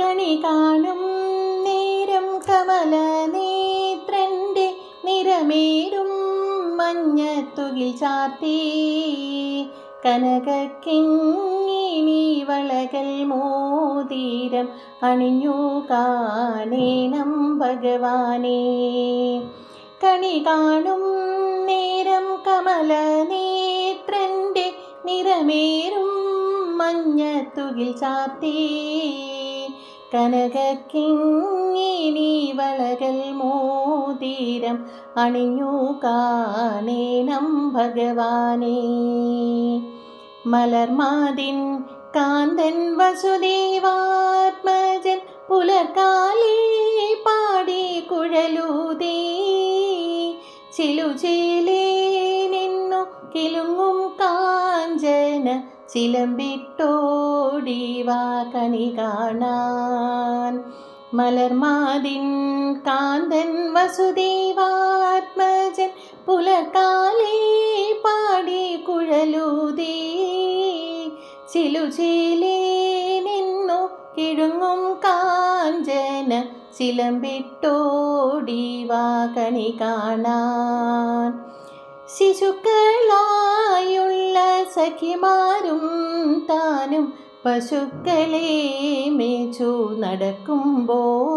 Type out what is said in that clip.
കണി നേരം കമല നേത്രന്റെ നിറമേരും മഞ്ഞത്തുകിൽ ചാർത്തി. കനകക്കിങ്ങിനി വളകൾ മോതീരം അണിഞ്ഞു കാണേണം ഭഗവാനെ. കണി കാണും നേരം കമല നേത്രന്റെ നിറമേറും മഞ്ഞത്തുകിൽ ചാർത്തി. കനകക്കിങ്ങിണി വളകൽ മോതിരം അണിഞ്ഞു കാണേനം ഭഗവാനേ. മലർമാതിൻ കാന്തൻ വസുദേവാത്മജൻ പുലർകാലേ പാടി കുഴലൂതേ. ചിലുചേലേ നിന്നു കിലുങ്ങും കാഞ്ചന ചിലമ്പിട്ടോടിവാ കണി കാണാൻ. മലർമാതിൻ കാന്തൻ വസുദേവാത്മജൻ പുലകാലേ പാടി കുഴലൂതേ. ചിലുചേലേ നിന്നു കിഴുങ്ങും കാഞ്ചന ചിലമ്പിട്ടോടിവാ കണി കാണാൻ. ശിശുക്കളായുള്ള സഖിമാരും താനും പശുക്കളെ മേച്ചു നടക്കുമ്പോൾ